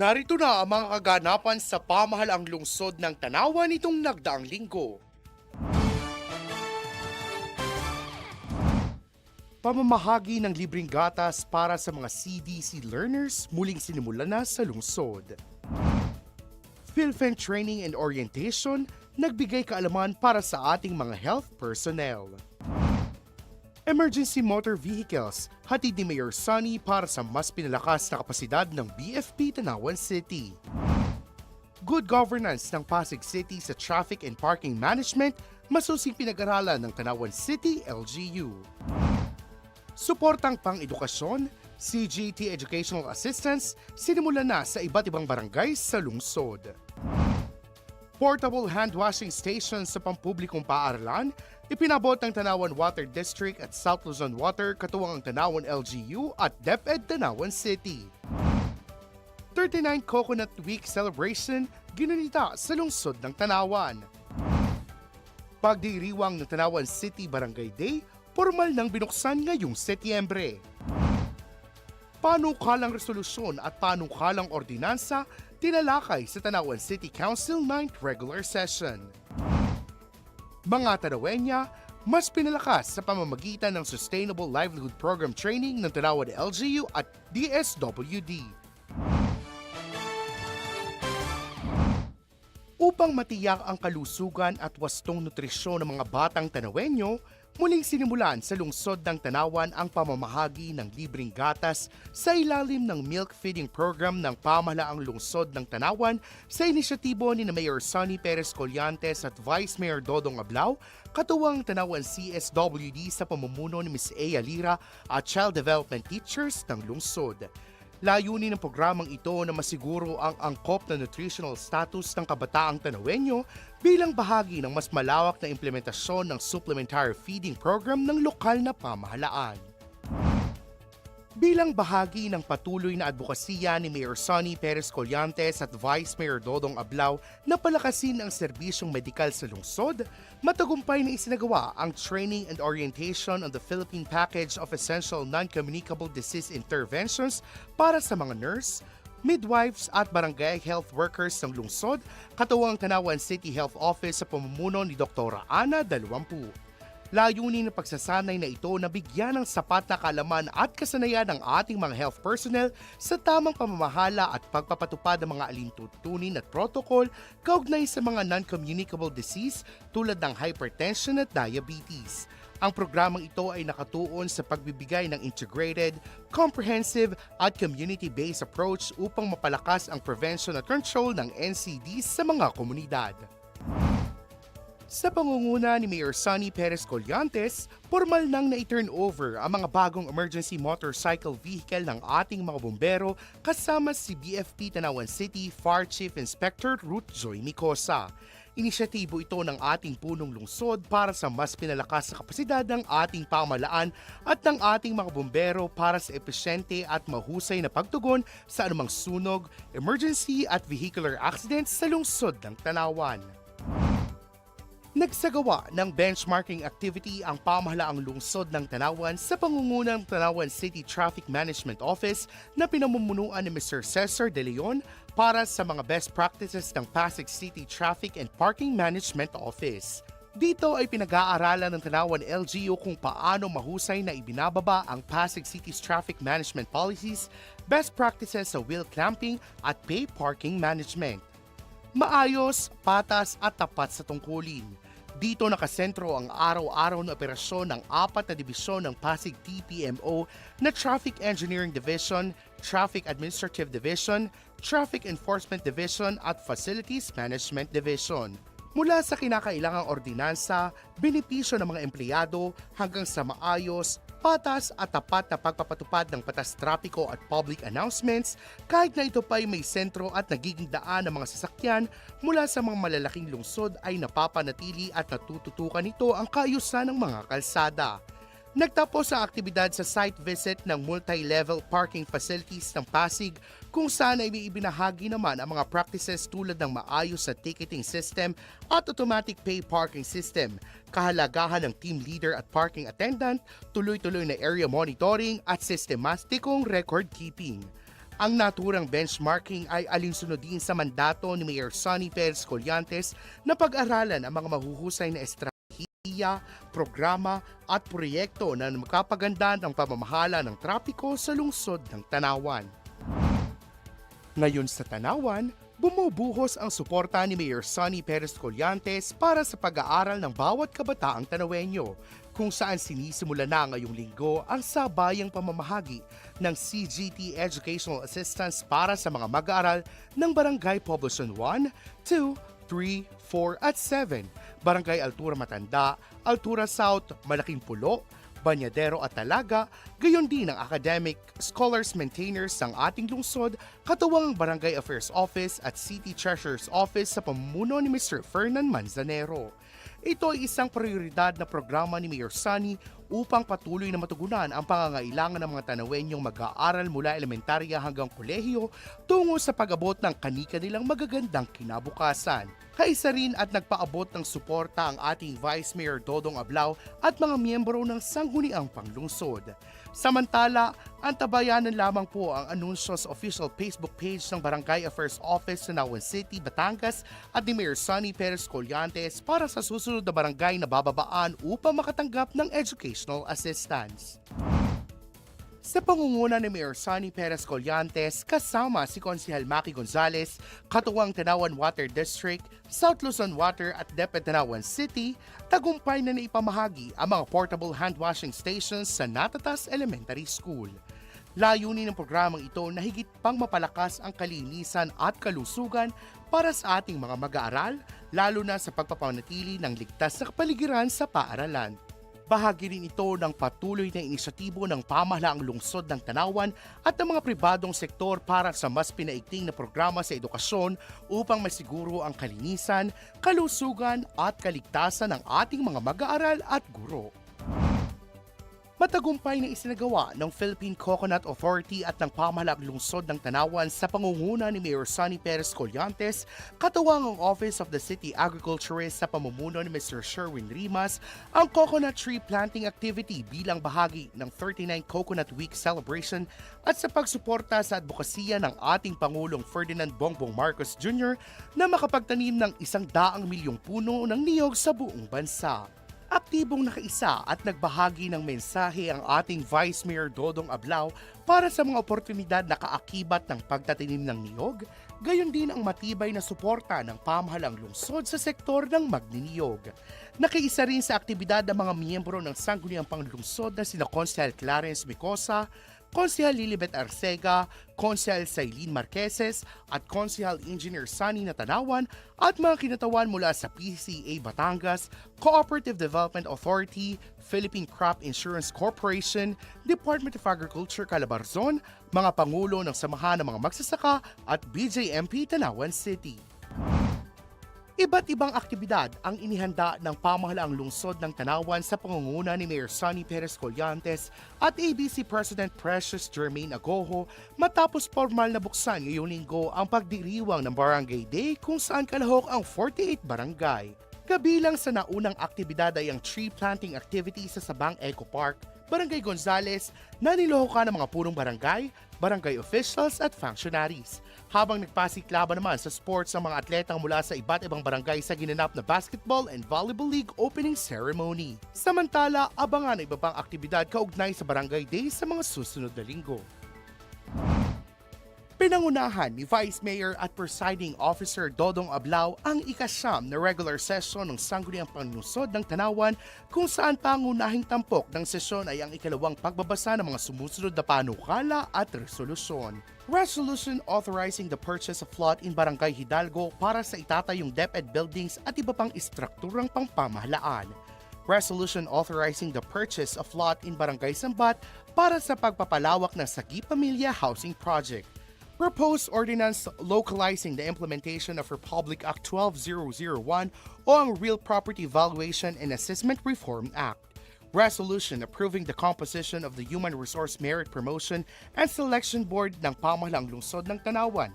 Narito na ang mga kaganapan sa pamahalaang lungsod ng Tanawan nitong nagdaang linggo. Pamamahagi ng libreng gatas para sa mga CDC learners muling sinimula na sa lungsod. PhilFen Training and Orientation nagbigay kaalaman para sa ating mga health personnel. Emergency motor vehicles, hatid ni Mayor Sunny para sa mas pinalakas na kapasidad ng BFP Tanawan City. Good governance ng Pasig City sa traffic and parking management, masusing pinag-aralan ng Tanawan City LGU. Suportang pang-edukasyon, CGT Educational Assistance, sinimula na sa iba't ibang barangay sa lungsod. Portable hand washing station sa pampublikong paaralan, ipinabot ng Tanawan Water District at South Luzon Water katuwang ang Tanawan LGU at DepEd Tanawan City. 39 Coconut Week Celebration ginanita sa lungsod ng Tanawan. Pagdiriwang ng Tanawan City Barangay Day, formal nang binuksan ngayong Setyembre. Panukalang resolusyon at panukalang ordinansa tinalakay sa Tanawan City Council 9th Regular Session. Mga Tanawenya, mas pinalakas sa pamamagitan ng Sustainable Livelihood Program Training ng Tanawan LGU at DSWD. Upang matiyak ang kalusugan at wastong nutrisyon ng mga batang Tanawenyo, muling sinimulan sa lungsod ng Tanawan ang pamamahagi ng libreng gatas sa ilalim ng milk feeding program ng pamahalaang lungsod ng Tanawan sa inisyatibo ni na Mayor Sonny Perez Collantes at Vice Mayor Dodong Ablao, katuwang Tanawan CSWD sa pamumuno ni Ms. Ea Lira at Child Development Teachers ng lungsod. Layunin ng programang ito na masiguro ang angkop na nutritional status ng kabataang Tanawenyo bilang bahagi ng mas malawak na implementasyon ng supplementary feeding program ng lokal na pamahalaan. Bilang bahagi ng patuloy na advokasya ni Mayor Sonny Perez Collantes at Vice Mayor Dodong Ablao na palakasin ang serbisyong medikal sa lungsod, matagumpay na isinagawa ang training and orientation on the Philippine Package of Essential Non-Communicable Disease Interventions para sa mga nurse, midwives at barangay health workers ng lungsod, katuwang Tanawan City Health Office sa pamumuno ni Dr. Ana Dalwampu. Layunin ng pagsasanay na ito na bigyan ng sapat na kalaman at kasanayan ng ating mga health personnel sa tamang pamamahala at pagpapatupad ng mga alintutunin at protocol kaugnay sa mga non-communicable disease tulad ng hypertension at diabetes. Ang programang ito ay nakatuon sa pagbibigay ng integrated, comprehensive at community-based approach upang mapalakas ang prevention at control ng NCDs sa mga komunidad. Sa pangunguna ni Mayor Sonny Perez Collantes, formal nang na-turn over ang mga bagong emergency motorcycle vehicle ng ating mga bombero kasama si BFP Tanawan City Fire Chief Inspector Ruth Joy Micosa. Inisyatibo ito ng ating punong lungsod para sa mas pinalakas na kapasidad ng ating pamalaan at ng ating mga bombero para sa epesyente at mahusay na pagtugon sa anumang sunog, emergency at vehicular accidents sa lungsod ng Tanawan. Nagsagawa ng benchmarking activity ang pamahalaang lungsod ng Tanawan sa pangungunang Tanawan City Traffic Management Office na pinamumunuan ni Mr. Cesar De Leon para sa mga best practices ng Pasig City Traffic and Parking Management Office. Dito ay pinag-aaralan ng Tanawan LGU kung paano mahusay na ibinababa ang Pasig City's traffic management policies, best practices sa wheel clamping at pay parking management maayos, patas at tapat sa tungkulin. Dito nakasentro ang araw-araw na operasyon ng apat na dibisyon ng Pasig TPMO na Traffic Engineering Division, Traffic Administrative Division, Traffic Enforcement Division at Facilities Management Division. Mula sa kinakailangang ordinansa, benepisyo ng mga empleyado hanggang sa maayos, patas at tapat na pagpapatupad ng patas trapiko at public announcements kahit na ito pa ay may sentro at nagiging daan ng mga sasakyan mula sa mga malalaking lungsod ay napapanatili at natututukan nito ang kaayusan ng mga kalsada. Nagtapos ang aktibidad sa site visit ng multi-level parking facilities ng Pasig kung saan ay ibinahagi naman ang mga practices tulad ng maayos na ticketing system at automatic pay parking system, kahalagahan ng team leader at parking attendant, tuloy-tuloy na area monitoring at sistematikong record keeping. Ang naturang benchmarking ay alinsunod din sa mandato ni Mayor Sonny Perez Collantes na pag-aralan ang mga mahuhusay na estratehiya, programa at proyekto na magkapaganda ng pamamahala ng trapiko sa lungsod ng Tanawan. Ngayon sa Tanawan, bumubuhos ang suporta ni Mayor Sonny Perez Collantes para sa pag-aaral ng bawat kabataang Tanawenyo, kung saan sinisimula na ngayong linggo ang sabayang pamamahagi ng CGT Educational Assistance para sa mga mag-aaral ng Barangay Poblacion 1, 2, 3, 4 at 7, Barangay Altura Matanda, Altura South, Malaking Pulo, Banyadero at Talaga, gayon din ang academic scholars maintainers ng ating lungsod, katuwang ang Barangay Affairs Office at City Treasurer's Office sa pamumuno ni Mr. Fernan Manzanero. Ito ay isang prioridad na programa ni Mayor Sunny upang patuloy na matugunan ang pangangailangan ng mga Tanawenyong mag-aaral mula elementarya hanggang kolehiyo tungo sa pag-abot ng kanika nilang magagandang kinabukasan. Kaisa rin at nagpaabot ng suporta ang ating Vice Mayor Dodong Ablao at mga miyembro ng sangguniang panglungsod. Samantala, ang tabayanan lamang po ang anunsyo sa official Facebook page ng Barangay Affairs Office sa Nawan City, Batangas at ni Mayor Sonny Perez Collantes para sa susunod na barangay na bababaan upang makatanggap ng educational assistance. Sa pangunguna ni Mayor Sonny Perez Collantes kasama si Konsihal Maki Gonzales, Katuwang Tanawan Water District, South Luzon Water at DepEd Tanawan City, tagumpay na naipamahagi ang mga portable hand washing stations sa Natatas Elementary School. Layunin ng programang ito na higit pang mapalakas ang kalinisan at kalusugan para sa ating mga mag-aaral, lalo na sa pagpapanatili ng ligtas na kapaligiran sa paaralan. Bahagi rin ito ng patuloy na inisyatibo ng pamahalaang lungsod ng Tanawan at ng mga pribadong sektor para sa mas pinaigting na programa sa edukasyon upang masiguro ang kalinisan, kalusugan at kaligtasan ng ating mga mag-aaral at guro. Matagumpay na isinagawa ng Philippine Coconut Authority at ng pamahalaang lungsod ng Tanawan sa pangunguna ni Mayor Sonny Perez Collantes, katuwang ang Office of the City Agriculturist sa pamumuno ni Mr. Sherwin Rimas, ang coconut tree planting activity bilang bahagi ng 39 Coconut Week celebration at sa pagsuporta sa advokasya ng ating Pangulong Ferdinand Bongbong Marcos Jr. na makapagtanim ng isang daang milyong puno ng niyog sa buong bansa. Aktibong nakaisa at nagbahagi ng mensahe ang ating Vice Mayor Dodong Ablao para sa mga oportunidad na kaakibat ng pagtatanim ng niyog, gayon din ang matibay na suporta ng pamahalang lungsod sa sektor ng magniniyog. Nakiisa rin sa aktibidad ng mga miyembro ng sangguniang panglungsod na sina Consel Clarence Micosa, Konsehal Lilibet Arcega, Konsehal Sailin Marqueses at Konsehal Engineer Sunny Natanawan at mga kinatawan mula sa PCA Batangas, Cooperative Development Authority, Philippine Crop Insurance Corporation, Department of Agriculture Calabarzon, mga pangulo ng samahan ng mga magsasaka at BJMP Tanawan City. Iba't ibang aktibidad ang inihanda ng pamahalaang lungsod ng Tanawan sa pangunguna ni Mayor Sonny Perez Collantes at ABC President Precious Jermaine Agoho matapos formal na buksan ngayong linggo ang pagdiriwang ng Barangay Day kung saan kalahok ang 48 barangay. Kabilang sa naunang aktibidad ay ang tree planting activity sa Sabang Eco Park, Barangay Gonzales na nilohokan ng mga punong barangay, barangay officials at functionaries. Habang nagpasiklaban naman sa sports ang mga atletang mula sa iba't ibang barangay sa ginanap na Basketball and Volleyball League opening ceremony. Samantala, abangan ang iba pang aktibidad kaugnay sa Barangay Day sa mga susunod na linggo. Pinangunahan ni Vice Mayor at Presiding Officer Dodong Ablao ang ikasyam na regular session ng Sangguniang Panlusod ng Tanawan kung saan pangunahing tampok ng sesyon ay ang ikalawang pagbabasa ng mga sumusunod na panukala at resolusyon. Resolution authorizing the purchase of lot in Barangay Hidalgo para sa itatayong DepEd buildings at iba pang istrukturang pangpamahalaan. Resolution authorizing the purchase of lot in Barangay Sambat para sa pagpapalawak ng Sagi Pamilya Housing Project. Proposed ordinance localizing the implementation of Republic Act 12001 o ang Real Property Valuation and Assessment Reform Act. Resolution approving the composition of the Human Resource Merit Promotion and Selection Board ng Pamahalang Lungsod ng Tanawan.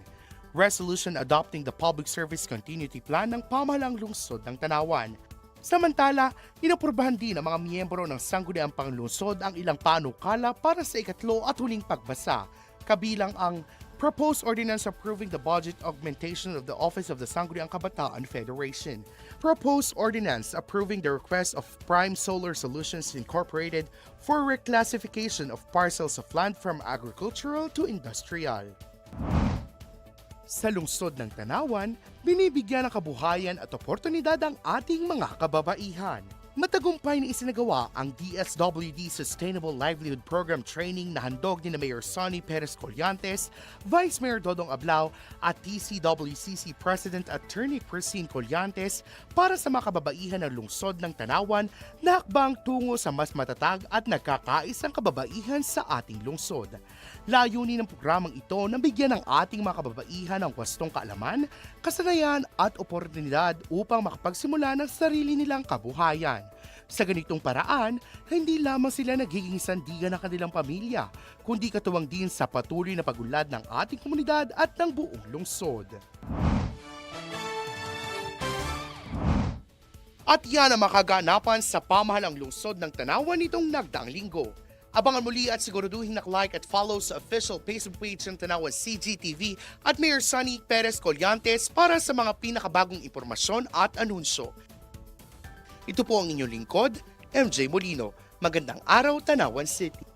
Resolution adopting the Public Service Continuity Plan ng Pamahalang Lungsod ng Tanawan. Samantala, inapurbahan din ng mga miyembro ng Sangguniang Panglungsod ang ilang panukala para sa ikatlo at huling pagbasa, kabilang ang Proposed ordinance approving the budget augmentation of the Office of the Sangguniang Kabataan Federation. Proposed ordinance approving the request of Prime Solar Solutions Incorporated for reclassification of parcels of land from agricultural to industrial. Sa lungsod ng Tanawan, binibigyan ng kabuhayan at oportunidad ang ating mga kababaihan. Matagumpay na isinagawa ang DSWD Sustainable Livelihood Program training na handog ni na Mayor Sonny Perez Collantes, Vice Mayor Dodong Ablao at TCWCC President Attorney Christine Collantes para sa mga kababaihan ng lungsod ng Tanawan na hakbang tungo sa mas matatag at nagkakaisang kababaihan sa ating lungsod. Layunin ng programang ito na bigyan ng ating mga kababaihan ng wastong kaalaman, kasanayan at oportunidad upang makapagsimula ng sarili nilang kabuhayan. Sa ganitong paraan, hindi lamang sila nagiging sandigan ng kanilang pamilya, kundi katuwang din sa patuloy na pagulad ng ating komunidad at ng buong lungsod. At yan ang makaganapan sa pamahalang lungsod ng Tanawan nitong nagdaang linggo. Abangan muli at siguraduhin nak-like at follow sa official Facebook page ng Tanawan CGTV at Mayor Sunny Perez Collantes para sa mga pinakabagong impormasyon at anunsyo. Ito po ang inyong lingkod, MJ Molino. Magandang araw, Tanawan City.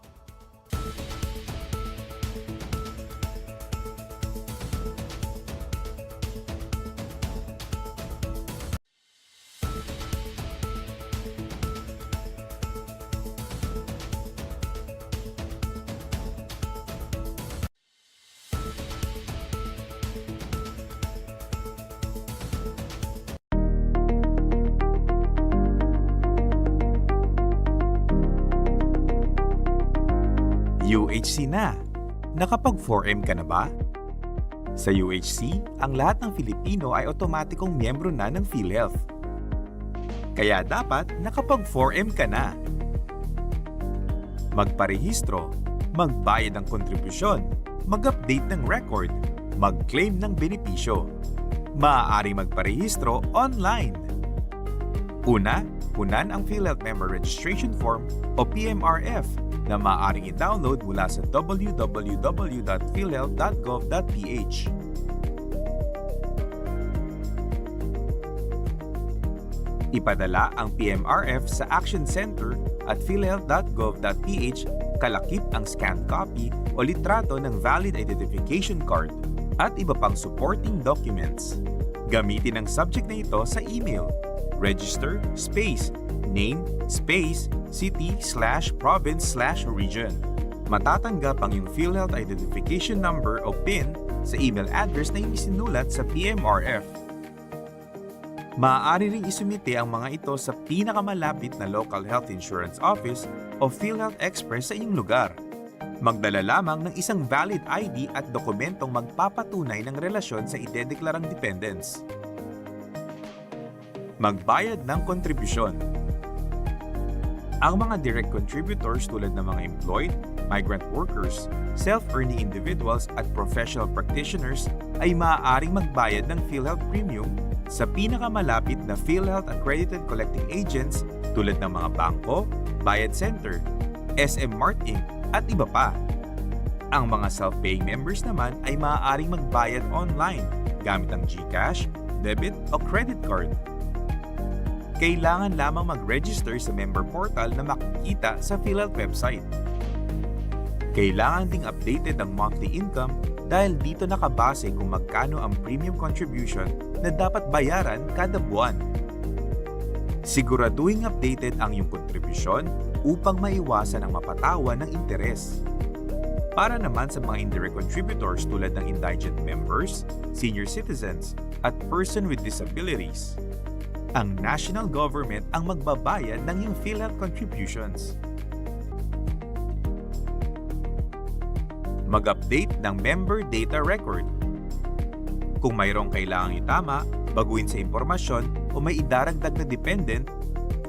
UHC na. Nakapag 4M ka na ba? Sa UHC, ang lahat ng Filipino ay otomatikong miyembro na ng PhilHealth. Kaya dapat nakapag 4M ka na. Magparehistro, magbayad ng kontribusyon, mag-update ng record, mag-claim ng benepisyo. Maaari magparehistro online. Una, punan ang PhilHealth Member Registration Form o PMRF na maaaring i-download mula sa www.philhealth.gov.ph. Ipadala ang PMRF sa Action Center at philhealth.gov.ph kalakip ang scanned copy o litrato ng valid identification card at iba pang supporting documents. Gamitin ang subject na ito sa email. Register space name space city slash province slash region. Matatanggap ang iyong PhilHealth Identification Number o PIN sa email address na isinulat sa PMRF. Maaari ring isumite ang mga ito sa pinakamalapit na local health insurance office o PhilHealth Express sa iyong lugar. Magdala lamang ng isang valid ID at dokumentong magpapatunay ng relasyon sa idedeklarang dependents. Magbayad ng kontribusyon. Ang mga direct contributors tulad ng mga employed, migrant workers, self-earning individuals at professional practitioners ay maaaring magbayad ng PhilHealth Premium sa pinakamalapit na PhilHealth accredited collecting agents tulad ng mga bangko, bayad center, SM Mart Inc. at iba pa. Ang mga self-paying members naman ay maaaring magbayad online gamit ang GCash, debit o credit card kailangan lamang mag-register sa member portal na makikita sa PhilHealth website. Kailangan ding updated ang monthly income dahil dito nakabase kung magkano ang premium contribution na dapat bayaran kada buwan. Siguraduhin updated ang iyong kontribusyon upang maiwasan ang mapatawan ng interes. Para naman sa mga indirect contributors tulad ng indigent members, senior citizens, at person with disabilities, ang national government ang magbabayad ng iyong PhilHealth contributions. Mag-update ng member data record. Kung mayroong kailangang itama, baguhin sa impormasyon o may idaragdag na dependent,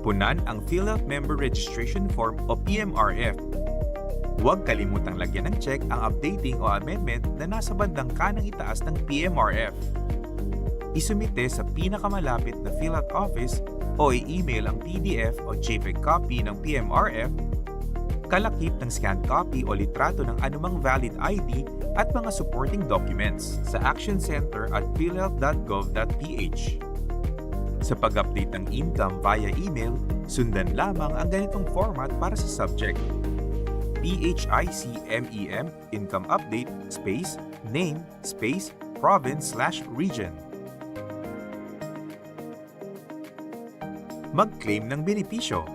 punan ang PhilHealth Member Registration Form o PMRF. Huwag kalimutang lagyan ng check ang updating o amendment na nasa bandang kanang itaas ng PMRF isumite sa pinakamalapit na PhilHealth office o i-email ang PDF o JPEG copy ng PMRF kalakip ng scanned copy o litrato ng anumang valid ID at mga supporting documents sa Action Center at philhealth.gov.ph. Sa pag-update ng income via email, sundan lamang ang ganitong format para sa subject. PHICMEM Income Update Space Name Space Province slash Region. Mag-claim ng benepisyo.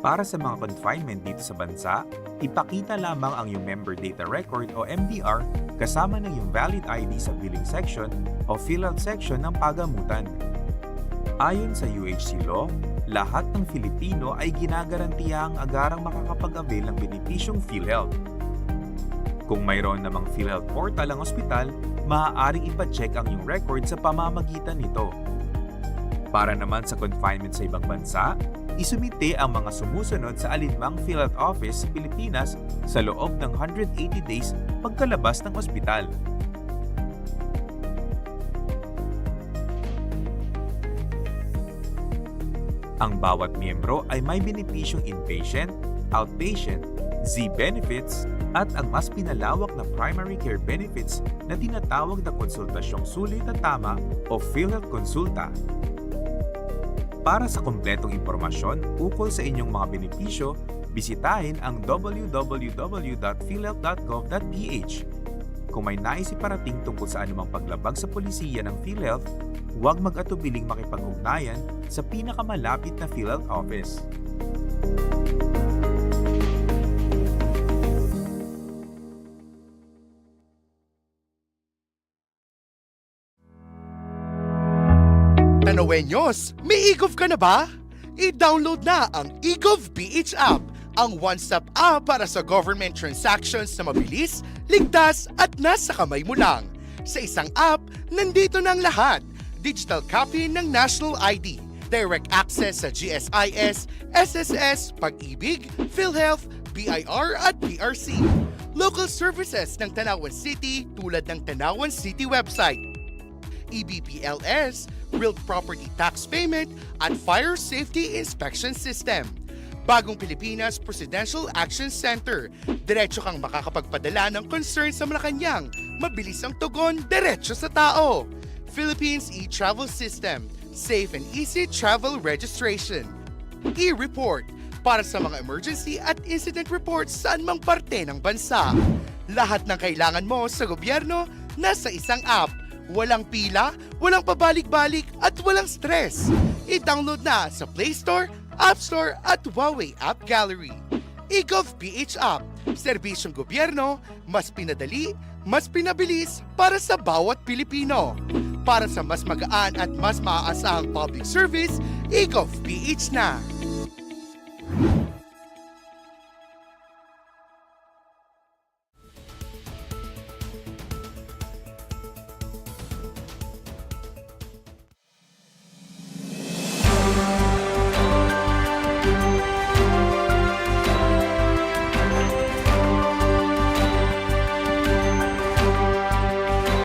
Para sa mga confinement dito sa bansa, ipakita lamang ang iyong member data record o MDR kasama ng iyong valid ID sa billing section o fill-out section ng pagamutan. Ayon sa UHC Law, lahat ng Filipino ay ginagarantiya ang agarang makakapag-avail ng benepisyong PhilHealth. Kung mayroon namang PhilHealth portal ang ospital, maaaring ipacheck ang iyong record sa pamamagitan nito. Para naman sa confinement sa ibang bansa, isumite ang mga sumusunod sa alinmang PhilHealth office sa Pilipinas sa loob ng 180 days pagkalabas ng ospital. Ang bawat miyembro ay may benepisyong inpatient, outpatient, Z-benefits at ang mas pinalawak na primary care benefits na tinatawag na konsultasyong sulit at tama o PhilHealth Konsulta. Para sa kompletong impormasyon ukol sa inyong mga benepisyo, bisitahin ang www.philhealth.gov.ph. Kung may nais iparating tungkol sa anumang paglabag sa polisiya ng PhilHealth, huwag mag-atubiling makipag-ugnayan sa pinakamalapit na PhilHealth office. Tanawenyos, may eGov ka na ba? I-download na ang eGov PH app, ang one-stop app para sa government transactions na mabilis, ligtas at nasa kamay mo lang. Sa isang app, nandito na ang lahat. Digital copy ng National ID, direct access sa GSIS, SSS, Pag-ibig, PhilHealth, BIR at PRC. Local services ng Tanawan City tulad ng Tanawan City website EBPLS, Real Property Tax Payment at Fire Safety Inspection System. Bagong Pilipinas Presidential Action Center. Diretso kang makakapagpadala ng concern sa Malacanang. Mabilis ang tugon, diretso sa tao. Philippines e-travel system. Safe and easy travel registration. E-report para sa mga emergency at incident reports saan mang parte ng bansa. Lahat ng kailangan mo sa gobyerno nasa isang app. Walang pila, walang pabalik-balik at walang stress. I-download na sa Play Store, App Store at Huawei App Gallery. eGov PH App, serbisyong gobyerno, mas pinadali, mas pinabilis para sa bawat Pilipino. Para sa mas magaan at mas maaasahang public service, eGov PH na.